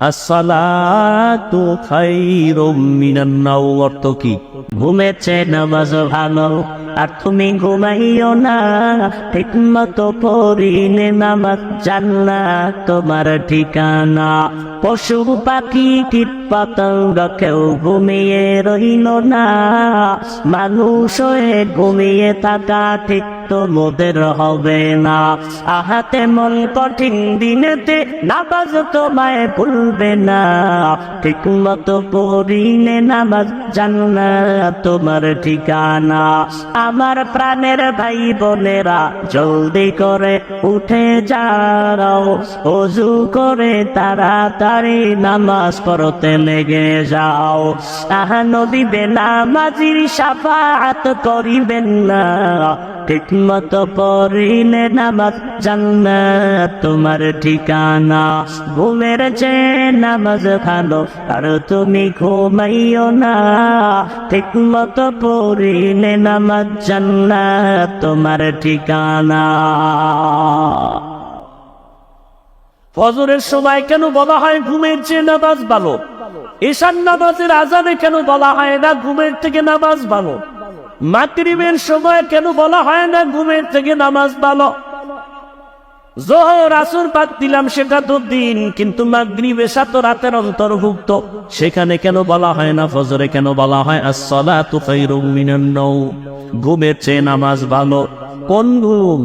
আসসালাতু খাইরুম মিনান নাও, অর্থ কি? ঘুমেছে নামাজ ভালো, আর তুমি ঘুমাইও না। ঠিক মতো পড়িলে নামাজ জানলা, তোমার ঠিকানা। পশু পাখি কীট পতঙ্গ কেউ ঘুমিয়ে রইল না। মানুষ ঘুমিয়ে থাকা ঠিক তো মোদের হবে না। আহাতে মন কঠিন দিনেতে নামাজ তোমায় ভুলবে না। ঠিক মতো পড়িলে নামাজ জানলা তোমার ঠিকানা। আমার প্রাণের ভাই বোনেরা জলদি করে উঠে যাও, অজু করে তাড়াতাড়ি নামাজ পড়তে লেগে যাও। আহা নদী বেনামাজির সাফাত করিবেন না। ঠিক মতো পড়িলে নামাজ জান্নাত তোমার ঠিকানা। ঘুমের যে নামাজ ভালো, আর তুমি ঘুমাইও না। ঠিক মতো পড়িলে নামাজ জান্নাত তোমার ঠিকানা। ফজরের সময় কেন বলা হয় ঘুমের চেয়ে নামাজ ভালো? ঈশান নামাজের আজানে কেন বলা হয় না ঘুমের থেকে নামাজ ভালো? মাতৃবের সময় কেন বলা হয় না, ঘুমের থেকে নামাজ ভালো জোহর, আসর বাদ দিলাম, সেটা তো দিন, কিন্তু মাগরিব এসা তো রাতের অন্তর্ভুক্ত। সেখানে কেন বলা হয় না, ফজরে কেন বলা হয়, আসসালাতু খায়রুম মিনান নাও ঘুমের চেয়ে নামাজ ভালো। কোন ঘুম?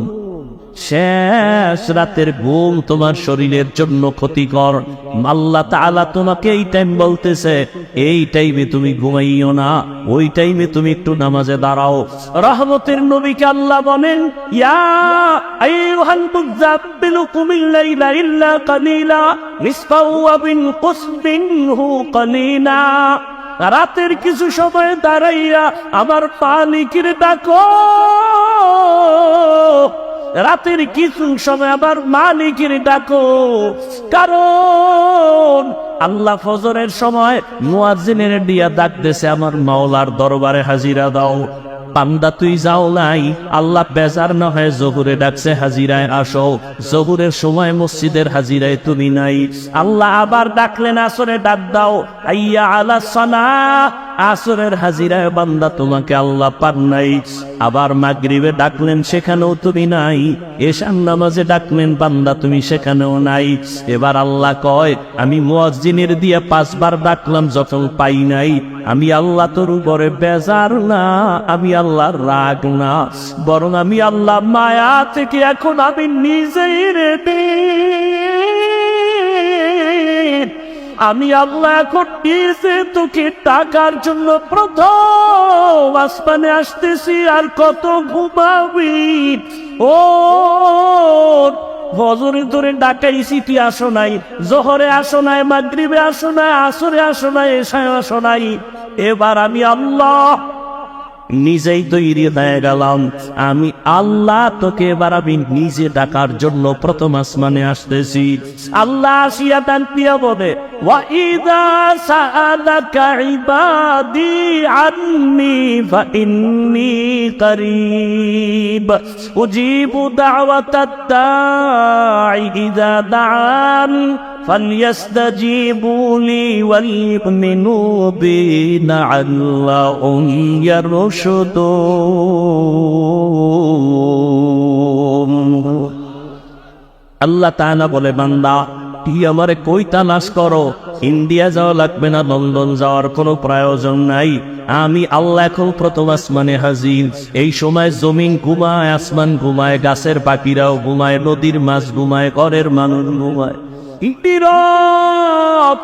শেষ রাতের ঘুম তোমার শরীরের জন্য ক্ষতিকর। আল্লাহ তাআলা তোমাকে এই টাইম বলতেছে, এই টাইমে তুমি ঘুমাইও না, ওই টাইমে তুমি একটু নামাজে দাঁড়াও। রহমতের নবীকে আল্লাহ বলেন, ইয়া রাতের কিছু সময় দাঁড়াইয়া আমার পালিকির ডাকো। রাতের কিছু সময় আবার মালিকের ডাকো। কারণ আল্লাহ ফজরের সময় মুয়াজ্জিনের দিয়া ডাকতেছে, আমার মাওলার দরবারে হাজিরা দাও। পান্দা তুই যাও নাই। আল্লাহ বেজার না হয় জহুরে ডাকছে, হাজিরায় আসো। জহুরের সময় মসজিদের হাজিরায় তুমি নাই। আল্লাহ আবার ডাকলেন, আসরে ডাক দাও। আইয়া আলা সনা আসরের হাজিরায় বান্দা তোমাকে আল্লাহ পান নাই। আবার মাগরিবে ডাকলেন, সেখানেও তুমি নাই। এশান নামাজে ডাকলেন, বান্দা, তুমি সেখানেও নাই। এবার আল্লাহ কয়, আমি মুয়াজ্জিনের দিয়ে পাঁচবার ডাকলাম, যখন পাই নাই। আমি আল্লাহ তোর উপরে বেজার না, আমি আল্লাহ রাগ না। বরং আমি আল্লাহ মায়া থেকে এখন আমি নিজেই রেডি। আমি আল্লাহ এখন নিজে তোকে টাকার জন্য প্রথম আসমানে আসতেছি আর কত ঘুমাবি। ও ফজরে ধরে ডাকাইছি তুই আসো নাই, জহরে আসো নাই, মাগরিবে আসো নাই, আসরে আসো নাই এসায় আসো নাই। এবার আমি আল্লাহ নিজেই তৈরি হয়ে গেলাম। আমি আল্লাহ তোকে এবার আমি নিজে ডাকার জন্য প্রথম আসমানে আসতেছি। আল্লাহ আসিয়া তান প্রিয় বলে উজিবু দান عَنِّي فَإِنِّي قَرِيبٌ أُجِيبُ دَعْوَةَ الدَّاعِ إِذَا دَعَانِ فليستجيبوا لي وليؤمنوا بي لعلهم يرشدون আল্লাহ তাআলা বলে বান্দা তুই আমারে কই তালাশ করো ইন্ডিয়া যাওয়া লাগবে না লন্ডন যাওয়ার কোনো প্রয়োজন নাই আমি আল্লাহ এখন প্রথম আসমানে হাজির এই সময় জমিন ঘুমায় আসমান ঘুমায় গাছের পাখিরাও ঘুমায় নদীর মাছ ঘুমায় ঘরের মানুষ ঘুমায় নীরব,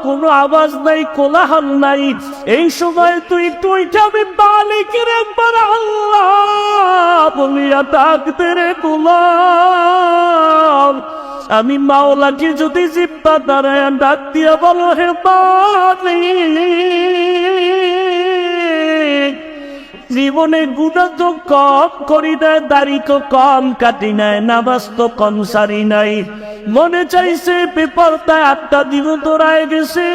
কোনো আওয়াজ নাই, কোলাহল নাই। এই সময় তুই তুই যাবি মালিকের একবার আল্লাহ বলিয়া ডাকতে রে গোলাম। আমি মাওলাকে যদি জিব্বা দাঁড়ায় ডাক দিয়া বলো, হে জীবনে গুণা তো কম করি দেয়, দাড়ি তো কম কাটি নাই নামাজ তো কম সারি নাই। মনে চাইছে পেপারটায় আটটা দিন তোরায় গেছে।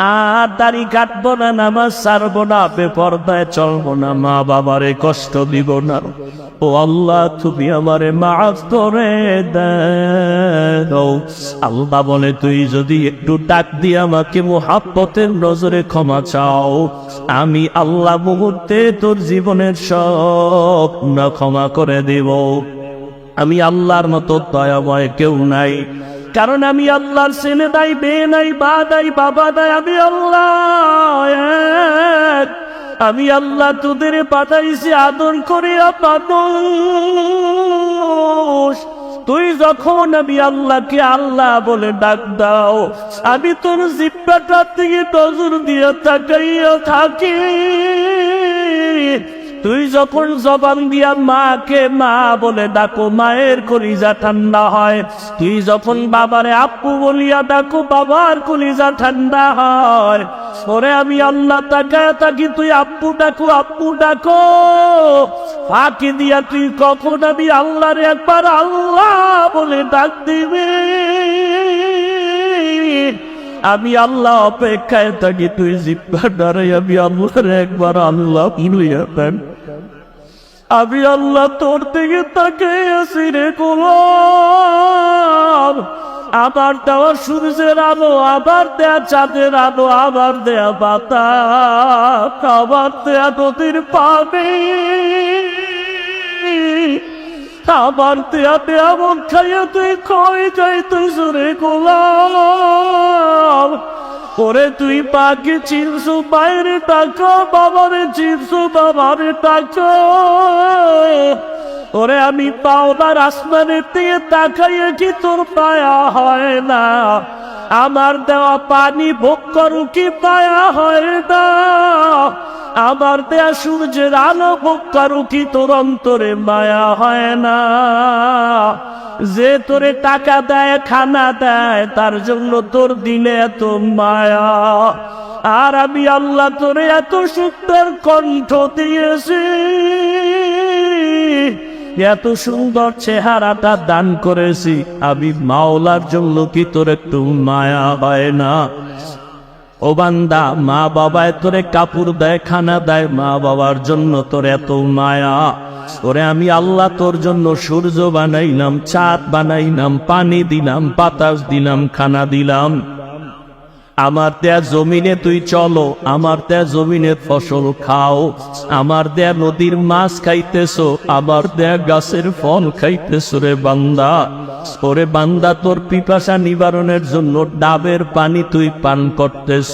আর দাড়ি কাটবো না, নামাজ ছাড়বো না বেপর্দায় চলবো না, মা বাবারে কষ্ট দিব না। ও আল্লাহ, তুমি আমারে মাফ করে দাও। আল্লাহ বলে, তুই যদি একটু ডাক দিয়ে আমাকে মোহাব্বতের নজরে ক্ষমা চাও, আমি আল্লাহ মুহূর্তে তোর জীবনের সব না ক্ষমা করে দেব। আমি আল্লাহর মতো দয়াময় কেউ নাই। কারণ আমি আল্লাহর ছেলে দাই বে নাই বা দাই বাবা দাই আমি আল্লাহ আমি আল্লাহ তোদের পাঠাইছি আদর করে মানুষ তুই যখন আমি আল্লাহকে আল্লাহ বলে ডাক দাও, আমি তোর জিব্বাটার দিকে নজর দিয়ে তাকাইয়া থাকি। তুই যখন জবান দিয়া মাকে মা বলে ডাকো, মায়ের কলিজা ঠান্ডা হয়। তুই যখন বাবারে আপু বলিয়া ডাকো, বাবার কলিজা ঠান্ডা হয়। ওরে আমি আল্লাহ তাকায় থাকি, তুই আপু ডাকো আপু ডাকো। ফাঁকি দিয়া তুই কখন আমি আল্লাহরে একবার আল্লাহ বলে ডাক দিবে? আমি আল্লাহ অপেক্ষায় থাকি, তুই জিব্বা ডারাই আমি আল্লাহর একবার আল্লাহ ভুলিয়া দেন। আমি আল্লাহ তোর দিকে তাকে আছি রে গোলাম। আবার দেওয়া সূর্যের আলো আবার দেয়া চাঁদের আলো আবার দেয়া বাতাস আবার দেয়া নদীর পানি। আবার দেয়া দেয়া খাইয়া তুই যাই তুই সুরে গোলাম ওরে তুই পাকে চিনছু বাইরে টাকা, বাবারে চিনছু বাবারে টাকা। ওরে আমি পাওনার আসমানের দিকে তাকাইয়ে কি তোর পায়া হয় না? আমার দেওয়া পানি ভোগ করু কি পায়া হয় না? আমার দেয়া সূর্যের আলো করু কি তোর অন্তরে মায়া হয় না? যে তোরে টাকা দেয়, খানা দেয়, তার জন্য তোর দিলে এত মায়া। আর আমি আল্লাহ তোরে এত সুন্দর কণ্ঠ দিয়েছি, এত সুন্দর চেহারাটা দান করেছি। আমি মাওলার জন্য কি তোর একটু মায়া হয় না? ও বান্দা, মা বাবায় তোরে কাপড় দেয়, খানা দেয়, মা বাবার জন্য তোর এত মায়া। ওরে আমি আল্লাহ তোর জন্য সূর্য বানাইলাম চাঁদ বানাইলাম, পানি দিলাম, বাতাস দিলাম, খানা দিলাম। আমার দেয়া জমিনে তুই চলো, আমার দেয়া জমিনে ফসল খাও। আমার দেয়া নদীর মাছ খাইতেছো, আমার দেয়া গাছের ফল খাইতেছো রে বান্দা। ওরে বান্দা, তোর পিপাসা নিবারণের জন্য ডাবের পানি তুই পান করতেছ।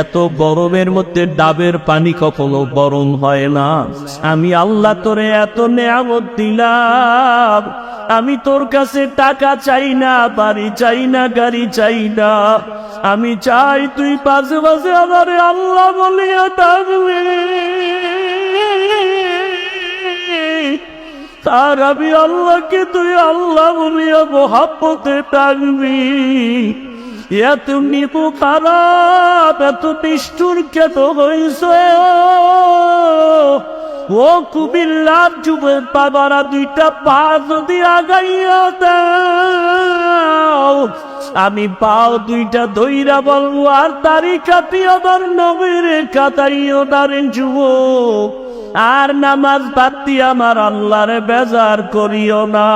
এত গরমের মধ্যে ডাবের পানি কখনো গরম হয় না। আমি আল্লাহ তোরে এত নেয়ামত দিলাম। আমি তোর কাছে টাকা চাই না, বাড়ি চাই না, গাড়ি চাই না। আমি চাই তুই পাশে পাশে আমার আল্লাহ বলিয়া ডাকবি। তার আমি আল্লাহকে তুই আল্লাহ বলিয়া মহাপতে ডাকবি। এত নিপু খারাপ, এত নিষ্ঠুর কেন হয়েছে ও কুমিল্লার যুবের বাবারা দুইটা পা যদি আগাইয়া আমি পাও দুইটা দইরা বলব, আর তারি কাটি আমার নবীর কাতাইও নারে যুবক আর নামাজ বাতি আমার আল্লাহরে বেজার করিও না।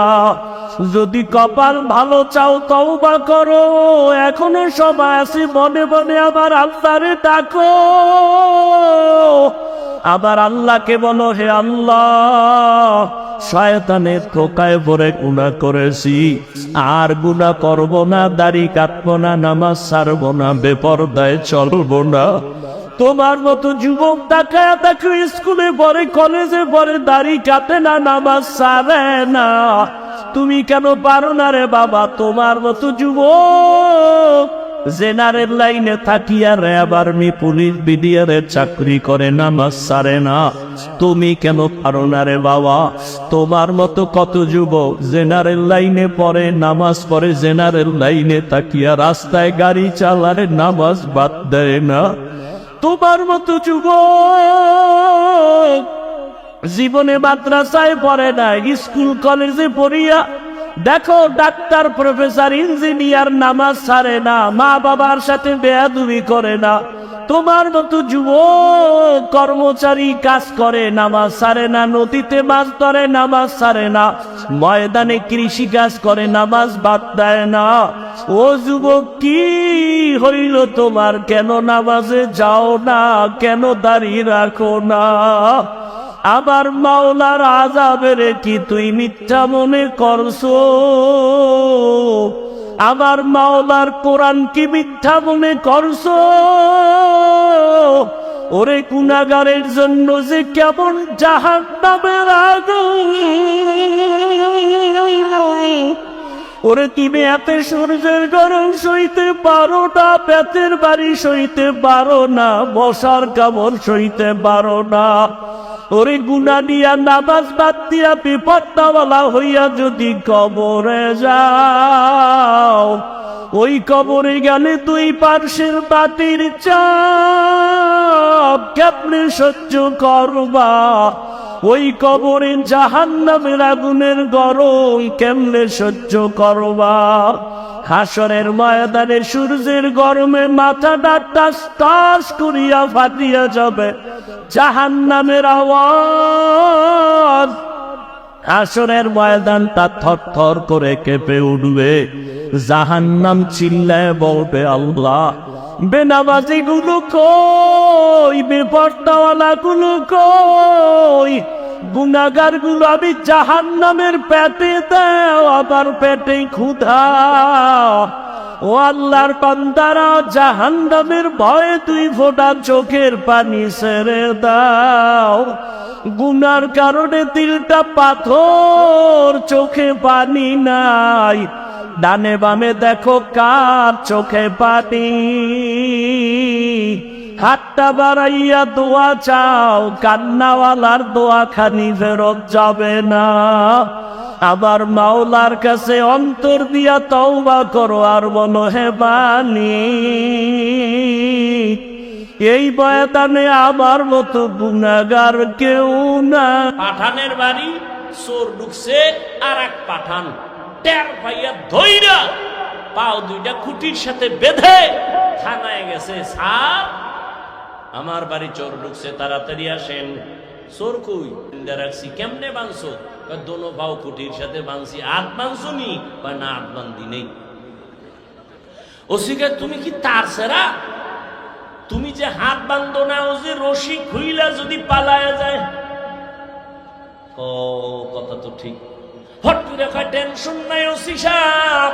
যদি কপাল ভালো চাও তওবা করো, এখনও সময় আছে মনে মনে আমার আল্লাহরে ডাকো। আবার আল্লাহকে বলো, হে আল্লাহ, শয়তানের ধোকায় পরে গুণা করেছি। আর গুণা করব না, দাড়ি কাটবো না, নামাজ ছাড়বো না, বেপরদায় চলবো না। তোমার মতো যুবক তাকায় দেখো, স্কুলে পড়ে, কলেজে পড়ে, দাড়ি কাটে না, নামাজ সারে না। তুমি কেন পারো না রে বাবা? তোমার মতো যুবক জেনারেল লাইনে থাকিয়া র্যাব মি পুলিশ বিডিআরের চাকরি করে, নামাজ সারে না। তুমি কেন পারো না রে বাবা? তোমার মতো কত যুবক জেনারেল লাইনে পড়ে, নামাজ পড়ে, জেনারেল লাইনে তাকিয়া রাস্তায় গাড়ি চালারে, নামাজ বাদ দেয় না। তোমার মতো যুবক জীবনে মাদ্রাসায় পড়ে না স্কুল কলেজে পড়িয়া দেখো, ডাক্তার, প্রফেসর, ইঞ্জিনিয়ার, নামাজ ছাড়ে না, মা বাবার সাথে বেয়াদুবি করে না, তোমার মতো যুব কর্মচারী কাজ করে, নামাজ ছাড়ে না, নদীতে মাছ ধরে, নামাজ ছাড়ে না, ময়দানে কৃষি কাজ করে, নামাজ বাদ দেয় না। ও যুবক, কি হইল তোমার? কেন নামাজে যাও না? কেন দাঁড়িয়ে রাখো না? আবার মাওলার আজাবের কি তুই মিথ্যা মনে করছ? আবার মাওলার কোরআন কি মিথ্যা মনে করছ? ওরে গুণাগারের জন্য যে কেমন জাহান নামের ওরে তুমি এত সূর্যের গরম সইতে পারো না পেতের বাড়ি সইতে পারো না, বসার কামড় সইতে পারো না। ওরে গুনা দিয়া নামাজ বাদ দিয়া বিপত্তাওয়ালা হইয়া যদি কবরে যাও, ওই কবরে গেলে দুই পার্শ্বের বাতির চাপ কেমনে সহ্য করবা? ওই কবরে জাহান নামের আগুনের গরম কেমনে সহ্য করবা? হাসরের ময়দানে সূর্যের গরমে মাথাটা টাস টাস করিয়া ফাটিয়া যাবে জাহান নামের আওয়াজ আসরের থর থর করে কেঁপে উঠবে। জাহান্নাম চিল্লায় বলবে, আল্লাহ বেনামাজি গুলো কই? বেপর্দাওয়ালা গুলো কই? গুনাগারগুলো আমি জাহান্নামের পেটে দাও আবার পেটে ক্ষুধা। ও আল্লাহর বান্দারা, জাহান্নামের ভয়ে তুই ফোটা চোখের পানি ছেড়ে দাও। গুনার কারণে তিলটা পাথর, চোখে পানি নাই। ডানে বামে দেখো কার চোখে পানি। হাতটা বাড়াইয়া দোয়া চাও, কান্নাওয়ালার দোয়া খানি ফেরত যাবে না। আবার মাওলার কাছে অন্তর দিয়া তওবা করো আর বলো, হে বানি এই বয়াতানে আমার মতো গুণাগার কেউ না। পাঠানের বাড়ি চোর ঢুকছে আর এক পাঠান। টের পাইয়া ধইরা পাও দুইটা খুঁটির সাথে বেঁধে থানায় গেছে স্যার আমার বাড়ি চোর ঢুকছে তাড়াতাড়ি আসেন। চোর কই? রাখছি কেমনে কয়, দোনো পাও খুঁটির সাথে বাঁধছি হাত বাঁধছো নি? কয়, না হাত বান্ধি নেই। ওসিকে তুমি কি তার সেরা? তুমি যে হাত বান্ধো না ও যে রশি খুইলা যদি পালায়া যায়? ও কথা তো ঠিক টেনশন নাই ওসি সাহেব।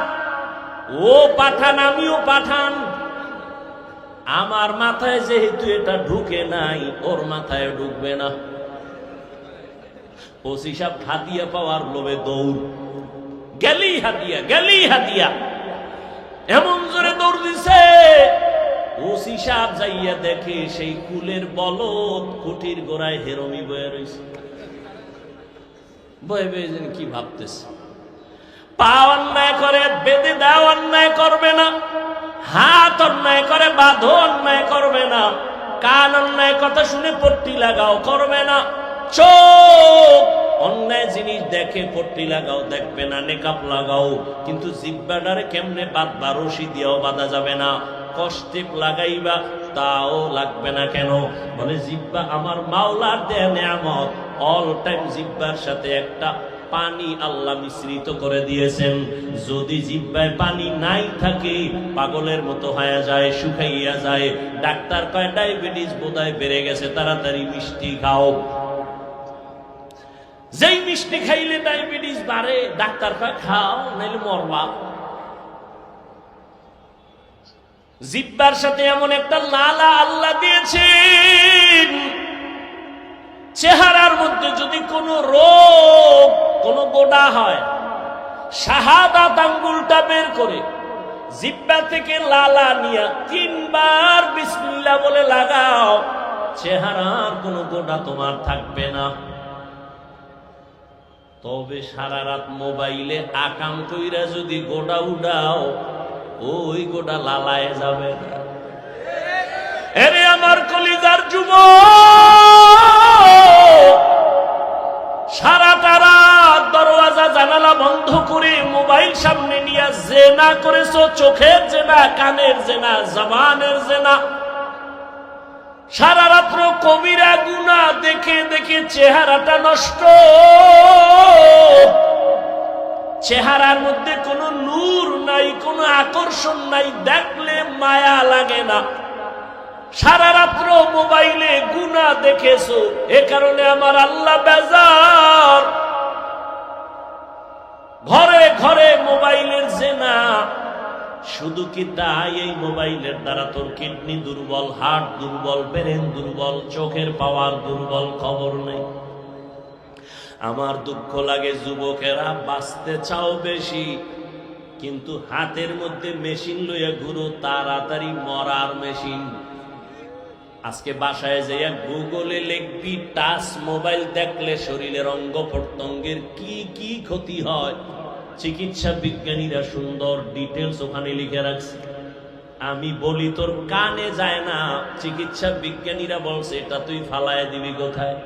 ও পাঠান, আমিও পাঠান। আমার মাথায় যেহেতু এটা ঢুকে নাই, ওর মাথায় ঢুকবে না। ওসি সাহেব হাতিয়া পাওয়ার লোভে দৌড়। গেলি হাতিয়া গেলি হাতিয়া। এমন জোরে দৌড় দিছে। ওসি সাহেব যাইয়া দেখে সেই কুলের বলদ কুটির গোড়ায় হেরমি বয়ে রয়েছে বয়ে বয়ে যেন কি ভাবতেছে। পা অন্যায় করে, বেঁধে দাও অন্যায় করবে না। হাত অন্যায় করে, বাঁধো অন্যায় করবে না। কান অন্যায় কথা শুনে পট্টি লাগাও, করবে না। চোখ অন্যায় জিনিস দেখে, পট্টি লাগাও, দেখবে না, নেকাপ লাগাও। কিন্তু জিব্বাডারে কেমনে বাঁধবা, রশি দিয়েও বাঁধা যাবে না। কষ্টে লাগাইবা, তাও লাগবে না কেন? বলে, জিব্বা আমার মাওলার দেয় নেয়ামত অল টাইম জিব্বার সাথে একটা পানি আল্লাহ মিশ্রিত করে দিয়েছেন। যদি জিব্বায় পানি নাই থাকে, পাগলের মতো হয়ে যায়, শুকাইয়া যায়। ডাক্তার কয়, ডায়াবেটিস বোধহয় বেড়ে গেছে, তাড়াতাড়ি মিষ্টি খাও। যেই মিষ্টি খাইলে ডায়াবেটিস বাড়ে, ডাক্তার কয়, খাও, নাইলে মরবা। জিব্বার সাথে এমন একটা লালা আল্লাহ দিয়েছেন। চেহারার মধ্যে যদি কোনো রোগ, কোনো গোডা হয়, শাহাদাত আঙ্গুলটা বের করে জিব্বা থেকে লালা নিয়া তিনবার বিসমিল্লাহ বলে লাগাও, চেহারার কোনো গোডা তোমার থাকবে না। তবে সারা রাত মোবাইলে আকাম কইরা যদি গোডা উডাও ওই গোডা লালায় যাবে না। এরে আমার কলিজার যুব জেনা করেছ, চোখের জেনা, কানের জেনা, জবানের জেনা? সারা রাত্র কবিরা গুনা দেখে দেখে চেহারাটা নষ্ট। চেহারার মধ্যে কোনো নূর নাই, কোনো আকর্ষণ নাই, দেখলে মায়া লাগে না। সারা রাত্র মোবাইলে গুনা দেখেছ, এ কারণে আমার আল্লাহ বেজার। ঘরে ঘরে মোবাইলের জেনা। শুধু কি তাই এই মোবাইলের দ্বারা তোর কিডনি দুর্বল, হার্ট দুর্বল, ব্রেন দুর্বল, চোখের পাওয়ার দুর্বল খবর নেই? আমার দুঃখ লাগে যুবকেরা, বাঁচতে চাও বেশি, কিন্তু হাতের মধ্যে মেশিন লইয়া ঘুরো, তাড়াতাড়ি মরার মেশিন। আজকে বাসায় যাইয়া গুগলে লিখবি, টাচ মোবাইল দেখলে শরীরের অঙ্গ প্রত্যঙ্গের কি কি ক্ষতি হয়? চিকিৎসা বিজ্ঞানীরা সুন্দর ডিটেলস ওখানে লিখে রাখছে। আমি বলি, তোর কানে যায় না? চিকিৎসা বিজ্ঞানীরা বলছে, এটা তুই ফালায় দিবি কোথায়?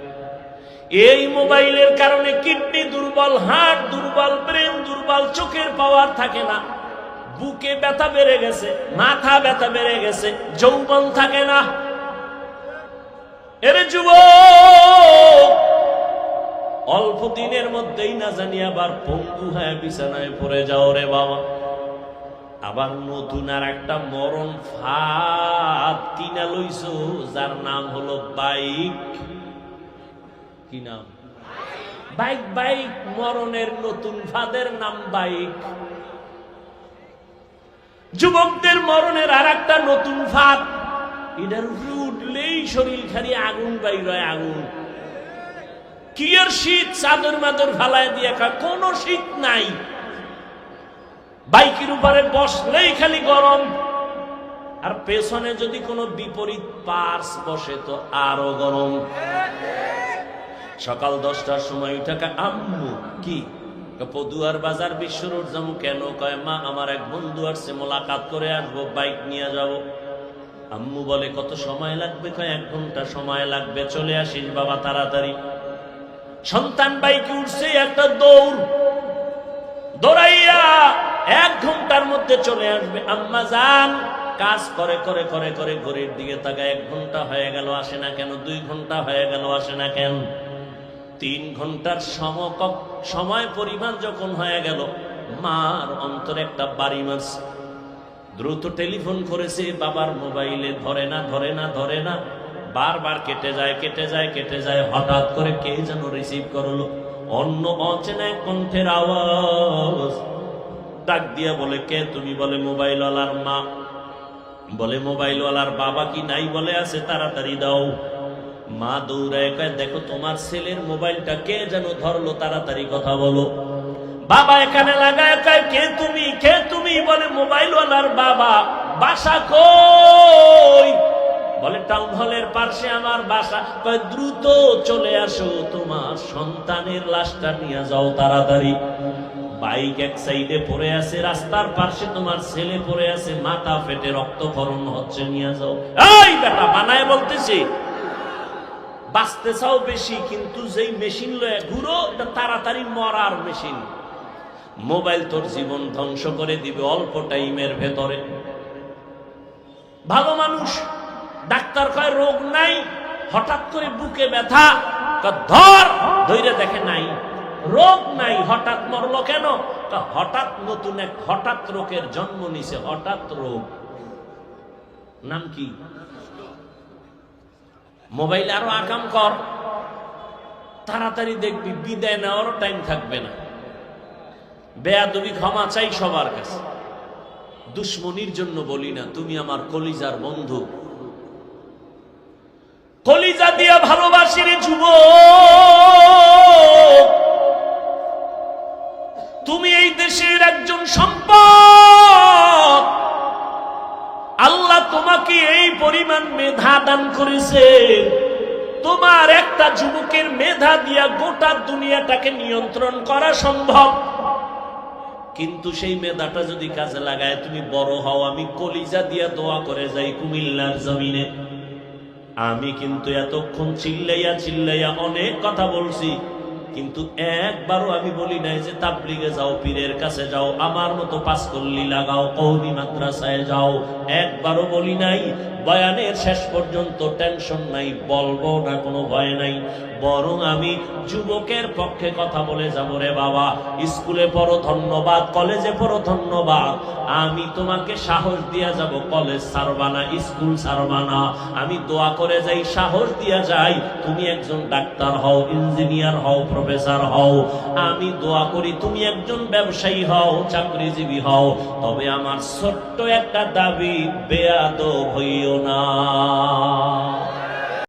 এই মোবাইলের কারণে কিডনি দুর্বল, হার্ট দুর্বল, ব্রেন দুর্বল, চোখের পাওয়ার থাকে না। বুকে ব্যথা বেড়ে গেছে, মাথা ব্যথা বেড়ে গেছে, যৌবন থাকে না। এরে যুব অল্প দিনের মধ্যেই না জানি আবার পঙ্গু হয়ে বিছানায় পড়ে যাও রে বাবা। আবার নতুন আর একটা মরণ ফাঁদ কিনা লইছো, যার নাম হলো বাইক। কি নাম? বাইক বাইক, মরণের নতুন ফাদের নাম বাইক। যুবকদের মরণের আর একটা নতুন ফাঁদ। এটার উপরে উঠলেই শরীর খালি আগুন বাইর হয় আগুন। কি আর শীত? চাদর মাদর ফালায় দিয়ে কোনো শীত নাই। বাইকের উপরে বসলেই খালি গরম। আর পেছনে যদি কোনো বিপরীত পার্স বসে, তো আরও গরম। সকাল দশটার সময় উঠাকা আম্মু, কি? পদুয়ার বাজার বিশ্ব রোড যাব কেন? কয়, মা, আমার এক বন্ধু আসছে, মোলাকাত করে আসব, বাইক নিয়ে যাব। আম্মু বলে, কত সময় লাগবে? কয়, এক ঘণ্টা সময় লাগবে, চলে আসিস বাবা, তাড়াতাড়ি। সন্তান বাইকে উঠছে, একটা দৌড়। দৌড়াইয়া এক ঘণ্টার মধ্যে চলে আসবে। আম্মা যান, কাজ করে করে করে করে, ঘড়ির দিকে তাকা এক ঘণ্টা হয়ে গেল, আসে না কেন? দুই ঘণ্টা হয়ে গেল, আসে না কেন? তিন ঘণ্টার সমকক সময় পরিমাণ যখন হয়ে গেল, মার অন্তরে একটা বাড়ি মারছে। দ্রুত টেলিফোন করেছে, বাবার মোবাইলে ধরে না ধরে না ধরে না। বারবার কেটে যায় কেটে যায় কেটে যায়। হঠাৎ করে কে যেন রিসিভ করল? অন্য অচেনা এক কণ্ঠের আওয়াজ। ডাক দিয়া বলে, কে তুমি? বলে, মোবাইলওয়ালার মা। বলে, মোবাইলওয়ালার বাবা কি নাই? বলে, আছে, তাড়াতাড়ি দাও। মা দৌড়ায় কয়, দেখো, তোমার ছেলের মোবাইলটা কে যেন ধরলো? তাড়াতাড়ি কথা বলো। বাবা এখানে লাগায় কয়, কে তুমি? কে তুমি? বলে, মোবাইলওয়ালার বাবা। বাসা কই? বলে টাউন হলের পাশে আমার বাসা। কয়, দ্রুত চলে আসো, তোমার সন্তানের লাশটা নিয়ে যাও তাড়াতাড়ি। বাইক এক সাইডে পড়ে আছে, রাস্তার পাশে তোমার ছেলে পড়ে আছে, মাথা ফেটে রক্তক্ষরণ হচ্ছে, নিয়ে যাও। এই বেটা, বানায় বলতেছি। বাঁচতে চাও বেশি, কিন্তু যেই মেশিন লয়ে ঘুরো, এটা তাড়াতাড়ি মরার মেশিন। মোবাইল তোর জীবন ধ্বংস করে দিবে অল্প টাইমের ভেতরে। ভালো মানুষ ডাক্তার কয়, রোগ নাই, হঠাৎ করে বুকে ব্যথা ধর, ধৈর্য দেখে নাই। রোগ নাই, হঠাৎ মরলো কেন? হঠাৎ নতুন এক হঠাৎ রোগের জন্ম নিছে, হঠাৎ রোগ। নাম কি? মোবাইল আরও আকাম কর। তাড়াতাড়ি দেখবি, বিদায় নেওয়ারও টাইম থাকবে না। বেয়াদবি ক্ষমা চাই সবার কাছে। দুশ্মনির জন্য বলি না, তুমি আমার কলিজার বন্ধু কলিজা দিয়া ভালোবাসি রে যুব তুমি এই দেশের একজন সম্পদ। আল্লাহ তোমাকে এই পরিমাণ মেধা দান করেছে। তোমার একটা যুবকের মেধা দিয়া গোটা দুনিয়াটাকে নিয়ন্ত্রণ করা সম্ভব। কিন্তু সেই মেধাটা যদি কাজে লাগায়, তুমি বড় হও, আমি কলিজা দিয়া দোয়া করে যাই কুমিল্লার জমিনে। আমি কিন্তু এতক্ষণ চিল্লাইয়া চিল্লাইয়া অনেক কথা বলছি, কিন্তু একবারও আমি বলি নাই যে তাবলিগে যাও, পীরের কাছে যাও, আমার মতো পাঁচকল্লি লাগাও কৌমি মাদ্রাসায় যাও। একবারও বলি নাই, বয়ানের শেষ পর্যন্ত টেনশন নাই, বলব না কোনো ভয় নাই। বরং আমি যুবকের পক্ষে কথা বলে যাব রে বাবা। স্কুলে পড়ো, ধন্যবাদ। কলেজে পড়ো, ধন্যবাদ। আমি তোমাকে সাহস দিয়া যাব। কলেজ ছাড়বা না, স্কুল ছাড়বা না। আমি দোয়া করে যাই, সাহস দিয়া যাই। তুমি একজন ডাক্তার হও, ইঞ্জিনিয়ার হও, প্রফেসর হও। আমি দোয়া করি তুমি একজন ব্যবসায়ী হও, চাকরিজীবী হও। তবে আমার ছোট্ট একটা দাবি বেয়াদ হইও না।